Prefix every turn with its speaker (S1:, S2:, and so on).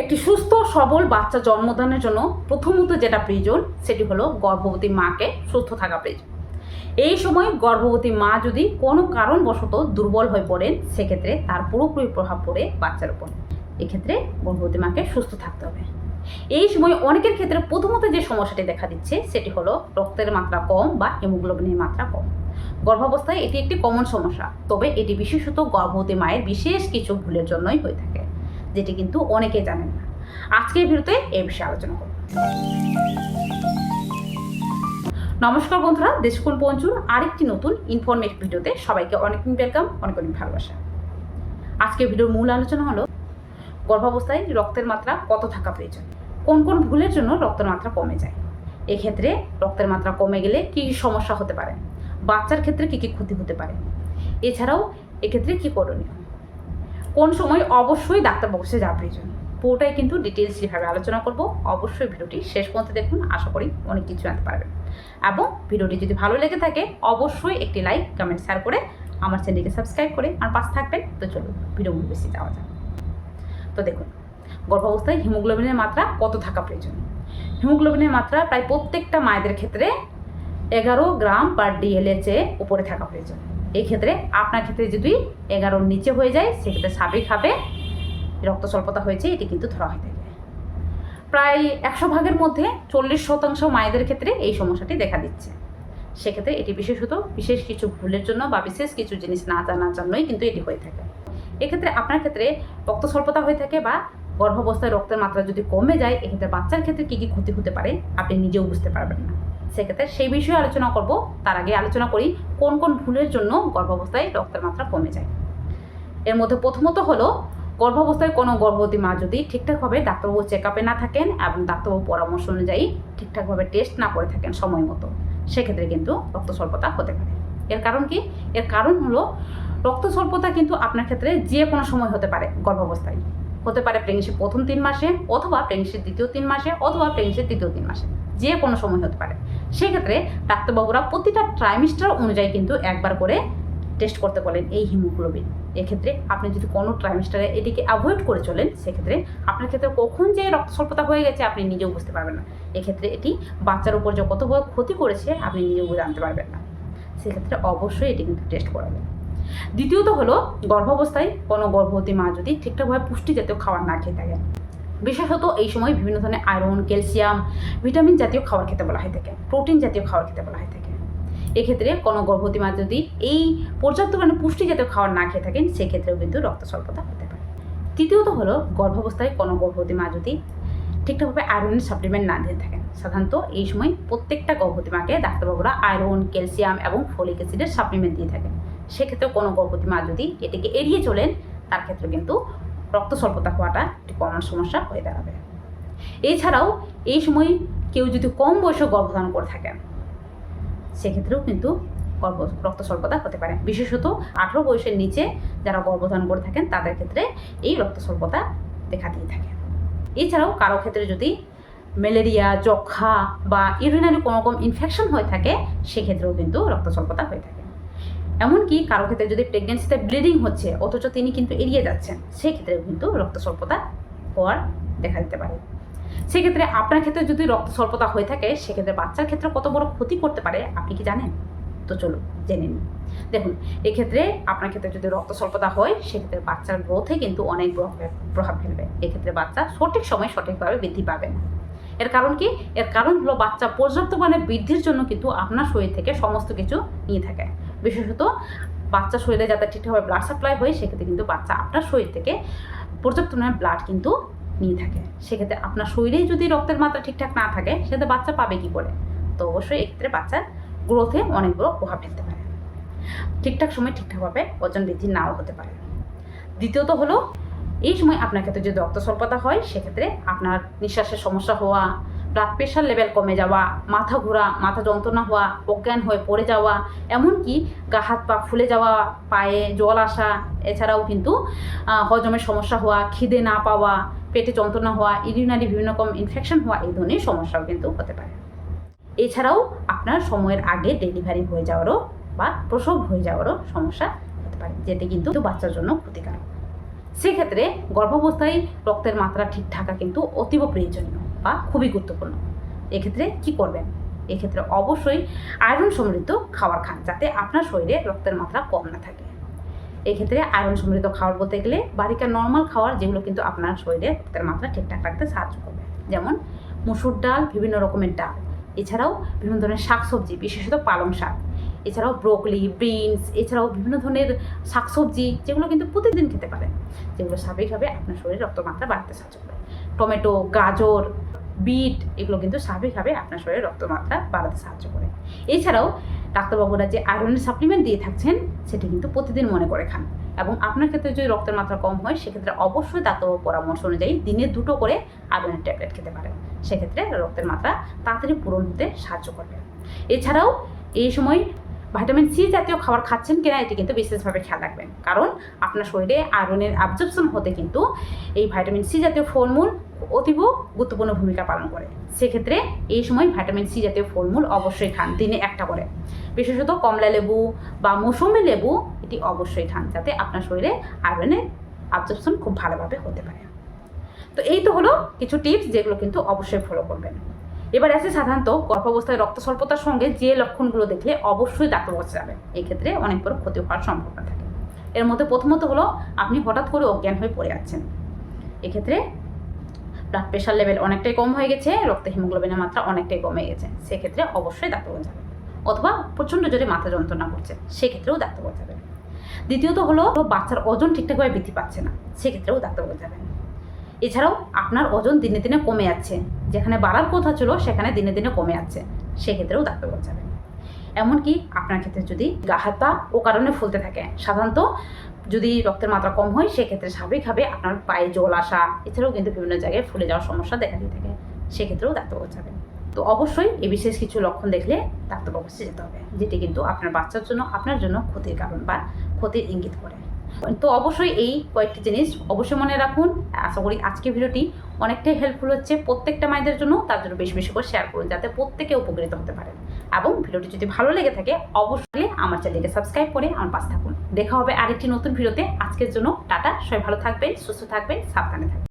S1: একটি সুস্থ, সবল বাচ্চা জন্মদানের জন্য প্রথমত যেটা প্রয়োজন, সেটি হলো গর্ভবতী মাকে সুস্থ থাকা প্রয়োজন। এই সময় গর্ভবতী মা যদি কোনো কারণবশত দুর্বল হয়ে পড়েন, সেক্ষেত্রে তার পুরোপুরি প্রভাব পড়ে বাচ্চার উপর। এক্ষেত্রে গর্ভবতী মাকে সুস্থ থাকতে হবে। এই সময় অনেকের ক্ষেত্রে প্রথমত যে সমস্যাটি দেখা দিচ্ছে, সেটি হলো রক্তের মাত্রা কম বা হিমোগ্লোবিনের মাত্রা কম। গর্ভাবস্থায় এটি একটি কমন সমস্যা, তবে এটি বিশেষত গর্ভবতী মায়ের বিশেষ কিছু ভুলের জন্যই হয়ে থাকে। যেটি কিন্তু অনেকে জানেন না। আজকের ভিডিওতে এই বিষয়ে আলোচনা করব। নমস্কার বন্ধুরা দেশকুল পঞ্চুর আরেকটি নতুন ইনফরমেটিভ ভিডিওতে সবাইকে অনেক ওয়েলকাম অনেক অনেক ভালোবাসা। আজকের ভিডিওর মূল আলোচনা হলো, গর্ভাবস্থায় রক্তের মাত্রা কত থাকা প্রয়োজন? কোন কোন ভুলের জন্য রক্তের মাত্রা কমে যায়? এক্ষেত্রে রক্তের মাত্রা কমে গেলে কী কী সমস্যা হতে পারে? বাচ্চার ক্ষেত্রে কী কী ক্ষতি হতে পারে? এছাড়াও এক্ষেত্রে কী করণীয়? কোন সময় অবশ্যই ডাক্তারবাবুসে যাওয়া প্রয়োজন পুরোটাই কিন্তু ডিটেলস যেভাবে আলোচনা করব, অবশ্যই ভিডিওটি শেষ পর্যন্ত দেখুন, আশা করি অনেক কিছু জানতে পারবেন। এবং ভিডিওটি যদি ভালো লেগে থাকে, অবশ্যই একটি লাইক কমেন্ট শেয়ার করে আমার চ্যানেলকে সাবস্ক্রাইব করে আমার পাশে থাকবেন। তো চলুন ভিডিওগুলো বেশি যাওয়া যাক। তো দেখুন, গর্ভাবস্থায় হিমোগ্লোবিনের মাত্রা কত থাকা প্রয়োজন? হিমোগ্লোবিনের মাত্রা প্রায় প্রত্যেকটা মায়েদের ক্ষেত্রে এগারো গ্রাম পার ডিএলের চেয়ে উপরে থাকা প্রয়োজন। এই ক্ষেত্রে আপনার ক্ষেত্রে যদি এগারোর নিচে হয়ে যায়, সেক্ষেত্রে স্বাভাবিকভাবে রক্ত স্বল্পতা হয়েছে, এটি কিন্তু ধরা হয়ে থাকে। প্রায় একশো ভাগের মধ্যে চল্লিশ শতাংশ মায়েদের ক্ষেত্রে এই সমস্যাটি দেখা দিচ্ছে। সেক্ষেত্রে এটি বিশেষত বিশেষ কিছু ভুলের জন্য বা বিশেষ কিছু জিনিস না জানার জন্যই কিন্তু এটি হয়ে থাকে। এক্ষেত্রে আপনার ক্ষেত্রে রক্ত স্বল্পতা হয়ে থাকে বা গর্ভাবস্থায় রক্তের মাত্রা যদি কমে যায়, এক্ষেত্রে বাচ্চার ক্ষেত্রে কী কী ক্ষতি হতে পারে, আপনি নিজেও বুঝতে পারবেন না। সেক্ষেত্রে সেই বিষয়ে আলোচনা করব। তার আগে আলোচনা করি কোন কোন ভুলের জন্য গর্ভাবস্থায় রক্তের মাত্রা কমে যায়। এর মধ্যে প্রথমত হলো, গর্ভাবস্থায় কোনো গর্ভবতী মা যদি ঠিকঠাকভাবে ডাক্তারবাবু চেক আপে না থাকেন এবং ডাক্তারবাবু পরামর্শ অনুযায়ী ঠিকঠাকভাবে টেস্ট না করে থাকেন সময় মতো, সেক্ষেত্রে কিন্তু রক্ত স্বল্পতা হতে পারে। এর কারণ কি? এর কারণ হলো রক্ত স্বল্পতা কিন্তু আপনার ক্ষেত্রে যে কোনো সময় হতে পারে গর্ভাবস্থায়। হতে পারে প্রেগনেন্সির প্রথম তিন মাসে অথবা প্রেগনেন্সির দ্বিতীয় তিন মাসে অথবা প্রেগনেন্সির তৃতীয় তিন মাসে। যে কোনো সময় হতে পারে। সেক্ষেত্রে ডাক্তারবাবুরা প্রতিটা ট্রাইমিস্টার অনুযায়ী কিন্তু একবার করে টেস্ট করতে বলেন এই হিমোগ্লোবিন এক্ষেত্রে আপনি যদি কোনো ট্রাইমিস্টারে এটিকে অ্যাভয়েড করে চলেন, সেক্ষেত্রে আপনার ক্ষেত্রে কখন যে রক্ত স্বল্পতা হয়ে গেছে আপনি নিজেও বুঝতে পারবেন না। এক্ষেত্রে এটি বাচ্চার উপর যে কত ক্ষতি করেছে, আপনি নিজেও জানতে পারবেন না। সেক্ষেত্রে অবশ্যই এটি কিন্তু টেস্ট করাবেন। দ্বিতীয়ত হলো, গর্ভাবস্থায় কোনো গর্ভবতী মা যদি ঠিকঠাকভাবে পুষ্টি জাতীয় খাবার না খেয়ে থাকেন। বিশেষত এই সময় বিভিন্ন ধরনের আয়রন ক্যালসিয়াম ভিটামিন জাতীয় খাবার খেতে বলা হয়ে থাকে প্রোটিন জাতীয় খাবার খেতে বলা হয়ে থাকে। এক্ষেত্রে কোনো গর্ভবতী মা যদি এই পর্যাপ্ত মানে পুষ্টি জাতীয় খাবার না খেয়ে থাকেন, সেক্ষেত্রেও কিন্তু রক্ত স্বল্পতা হতে পারে। তৃতীয়ত হলো গর্ভাবস্থায় কোনো গর্ভবতী মা যদি ঠিকঠাকভাবে আয়রনের সাপ্লিমেন্ট না দিয়ে থাকেন, সাধারণত এই সময় প্রত্যেকটা গর্ভবতী মাকে ডাক্তারবাবুরা আয়রন ক্যালসিয়াম এবং ফলিক অ্যাসিডের সাপ্লিমেন্ট দিয়ে থাকেন। সেক্ষেত্রে কোনো গর্ভবতী মা যদি এটিকে এড়িয়ে চলেন, তার ক্ষেত্রে কিন্তু রক্ত স্বল্পতা হওয়াটা একটি কমন সমস্যা হয়ে দাঁড়াবে। এছাড়াও এই সময় কেউ যদি কম বয়সে গর্ভধারণ করে থাকেন, সেক্ষেত্রেও কিন্তু গর্ভ, রক্ত স্বল্পতা হতে পারে। বিশেষত আঠেরো বয়সের নিচে যারা গর্ভধারণ করে থাকেন, তাদের ক্ষেত্রে এই রক্ত স্বল্পতা দেখা দিয়ে থাকে। এছাড়াও কারও ক্ষেত্রে যদি ম্যালেরিয়া যক্ষা বা ইউরিনারি কোনো রকম ইনফেকশন হয়ে থাকে, সেক্ষেত্রেও কিন্তু রক্ত স্বল্পতা হয়ে থাকে। এমনকি কারও ক্ষেত্রে যদি প্রেগনেন্সিতে ব্লিডিং হচ্ছে, অথচ তিনি কিন্তু এড়িয়ে যাচ্ছেন সেক্ষেত্রেও কিন্তু রক্ত স্বল্পতা হওয়ার দেখা দিতে পারে। সেক্ষেত্রে আপনার ক্ষেত্রে যদি রক্ত স্বল্পতা হয়ে থাকে, সেক্ষেত্রে বাচ্চার ক্ষেত্রে কত বড় ক্ষতি করতে পারে, আপনি কি জানেন? তো চলুন জেনে নিন দেখুন, এক্ষেত্রে আপনার ক্ষেত্রে যদি রক্ত স্বল্পতা হয়, সেক্ষেত্রে বাচ্চার গ্রোথে কিন্তু অনেক প্রভাব ফেলবে। এক্ষেত্রে বাচ্চা সঠিক সময় সঠিকভাবে বৃদ্ধি পাবে না। এর কারণ কি? এর কারণ হলো বাচ্চা পর্যাপ্ত পরিমাণে বৃদ্ধির জন্য কিন্তু আপনার শরীর থেকে সমস্ত কিছু নিয়ে থাকে। বিশেষত বাচ্চা শরীরে যাতে ঠিকঠাকভাবে ব্লাড সাপ্লাই হয়, সেক্ষেত্রে কিন্তু বাচ্চা আপনার শরীর থেকে পর্যাপ্ত পরিমাণে ব্লাড কিন্তু নিয়ে থাকে। সেক্ষেত্রে আপনার শরীরেই যদি রক্তের মাত্রা ঠিকঠাক না থাকে, সেক্ষেত্রে বাচ্চা পাবে কি করে? তো অবশ্যই এক্ষেত্রে বাচ্চার গ্রোথে অনেক বড় প্রভাব ফেলতে পারে। ঠিকঠাক সময় ঠিকঠাকভাবে ওজন বৃদ্ধি নাও হতে পারে। দ্বিতীয়ত হলো, এই সময় আপনার ক্ষেত্রে যদি রক্ত স্বল্পতা হয়, সেক্ষেত্রে আপনার নিঃশ্বাসের সমস্যা হওয়া ব্লাড প্রেশার লেভেল কমে যাওয়া, মাথা ঘোরা, মাথা যন্ত্রণা হওয়া, অজ্ঞান হয়ে পড়ে যাওয়া, এমনকি গা, হাত, পা ফুলে যাওয়া, পায়ে জল আসা, এছাড়াও কিন্তু হজমের সমস্যা হওয়া, খিদে না পাওয়া, পেটে যন্ত্রণা হওয়া ইউরিনারি বিভিন্ন রকম ইনফেকশন হওয়া, এই ধরনের সমস্যাও কিন্তু হতে পারে। এছাড়াও আপনার সময়ের আগে ডেলিভারি হয়ে যাওয়ারও বা প্রসব হয়ে যাওয়ারও সমস্যা হতে পারে, যেটি কিন্তু বাচ্চার জন্য ক্ষতিকারক। সেক্ষেত্রে গর্ভাবস্থায় রক্তের মাত্রা ঠিক থাকা কিন্তু অতীব প্রয়োজনীয়। বা খুবই গুরুত্বপূর্ণ। এক্ষেত্রে কি করবেন? এক্ষেত্রে অবশ্যই আয়রন সমৃদ্ধ খাবার খান যাতে আপনার শরীরে রক্তের মাত্রা কম না থাকে। এক্ষেত্রে আয়রন সমৃদ্ধ খাবার বলতে গেলে বাড়িকার নর্মাল খাবার যেগুলো কিন্তু আপনার শরীরে রক্তের মাত্রা ঠিকঠাক রাখতে সাহায্য করবে। যেমন মুসুর ডাল, বিভিন্ন রকমের ডাল। এছাড়াও বিভিন্ন ধরনের শাকসবজি, বিশেষত পালং শাক। এছাড়াও ব্রোকলি বিনস এছাড়াও বিভিন্ন ধরনের শাকসবজি যেগুলো কিন্তু প্রতিদিন খেতে পারেন। যেগুলো স্বাভাবিকভাবে আপনার শরীরে রক্তমাত্রা বাড়তে সাহায্য করে টমেটো, গাজর, বিট, এগুলো কিন্তু স্বাভাবিকভাবে আপনার শরীরে রক্তমাত্রা বাড়াতে সাহায্য করে। এছাড়াও ডাক্তারবাবুরা যে আয়রনের সাপ্লিমেন্ট দিয়ে থাকছেন, সেটি কিন্তু প্রতিদিন মনে করে খান এবং আপনার ক্ষেত্রে যদি রক্তের মাত্রা কম হয়, সেক্ষেত্রে অবশ্যই ডাক্তারবাবু পরামর্শ অনুযায়ী দিনে দুটো করে আয়রনের ট্যাবলেট খেতে পারেন। সেক্ষেত্রে রক্তের মাত্রা তাড়াতাড়ি পূরণ হতে সাহায্য করবে। এছাড়াও এই সময় ভিটামিন সি জাতীয় খাবার খাচ্ছেন কিনা, এটি কিন্তু বিশেষভাবে খেয়াল রাখবেন। কারণ আপনার শরীরে আয়রনের অ্যাবজর্পশন হতে কিন্তু এই ভিটামিন সি জাতীয় ফলমূল অতীব গুরুত্বপূর্ণ ভূমিকা পালন করে। সেক্ষেত্রে এই সময় ভিটামিন সি জাতীয় ফলমূল অবশ্যই খান, দিনে একটা করে। বিশেষত কমলা লেবু বা মৌসুমি লেবু, এটি অবশ্যই খান, যাতে আপনার শরীরে আয়রনের অ্যাবজর্পশন খুব ভালোভাবে হতে পারে। তো এই তো হলো কিছু টিপস যেগুলো কিন্তু অবশ্যই ফলো করবেন। এবার আছে সাধারণত গর্ভাবস্থায় রক্ত স্বল্পতার সঙ্গে যে লক্ষণগুলো দেখলে অবশ্যই ডাক্তার কাছে যাবেন। এক্ষেত্রে অনেক বড় ক্ষতি হওয়ার সম্ভাবনা থাকে। এর মধ্যে প্রথমত হলো আপনি হঠাৎ করে অজ্ঞান হয়ে পড়ে যাচ্ছেন। এক্ষেত্রে ব্লাড প্রেশার লেভেল অনেকটাই কম হয়ে গেছে, রক্তে হিমোগ্লোবিনের মাত্রা অনেকটাই কমে গেছে। সেক্ষেত্রে অবশ্যই ডাক্তার যাবেন অথবা প্রচণ্ড জোরে মাথা যন্ত্রণা করছে, সেক্ষেত্রেও ডাক্তার যাবেন দ্বিতীয়ত হলো, বাচ্চার ওজন ঠিকঠাকভাবে বৃদ্ধি পাচ্ছে না, সেক্ষেত্রেও ডাক্তার যাবেন এছাড়াও আপনার ওজন দিনে দিনে কমে যাচ্ছে, যেখানে বাড়ার কথা ছিল সেখানে দিনে দিনে কমে যাচ্ছে, সেক্ষেত্রেও ডাক্তার যাবেন এমনকি আপনার ক্ষেত্রে যদি গা হাত পা ও কারণে ফুলতে থাকে, সাধারণত যদি রক্তের মাত্রা কম হয়, সেক্ষেত্রে স্বাভাবিকভাবে আপনার পায়ে জল আসা, এছাড়াও কিন্তু বিভিন্ন জায়গায় ফুলে যাওয়ার সমস্যা দেখা দিয়ে থাকে। সেক্ষেত্রেও ডাক্তারবাবু যাবেন। তো অবশ্যই এই বিশেষ কিছু লক্ষণ দেখলে ডাক্তারবাবু কাছে যেতে হবে, যেটি কিন্তু আপনার বাচ্চার জন্য, আপনার জন্য ক্ষতির কারণ বা ক্ষতির ইঙ্গিত করে। তো অবশ্যই এই কয়েকটি জিনিস অবশ্যই মনে রাখুন। আশা করি আজকের ভিডিওটি অনেকটাই হেল্পফুল হচ্ছে। প্রত্যেকটা মায়েদের জন্য তার জন্য বেশি বেশি করে শেয়ার করুন, যাতে প্রত্যেকে উপকৃত হতে পারেন এবং ভিডিওটি যদি ভালো লেগে থাকে, অবশ্যই আমার চ্যানেলকে সাবস্ক্রাইব করে আমার পাশে থাকুন। দেখা হবে আরেকটি নতুন ভিডিওতে। আজকের জন্য টাটা, সবাই ভালো থাকবেন, সুস্থ থাকবেন, সাবধানে থাকবেন।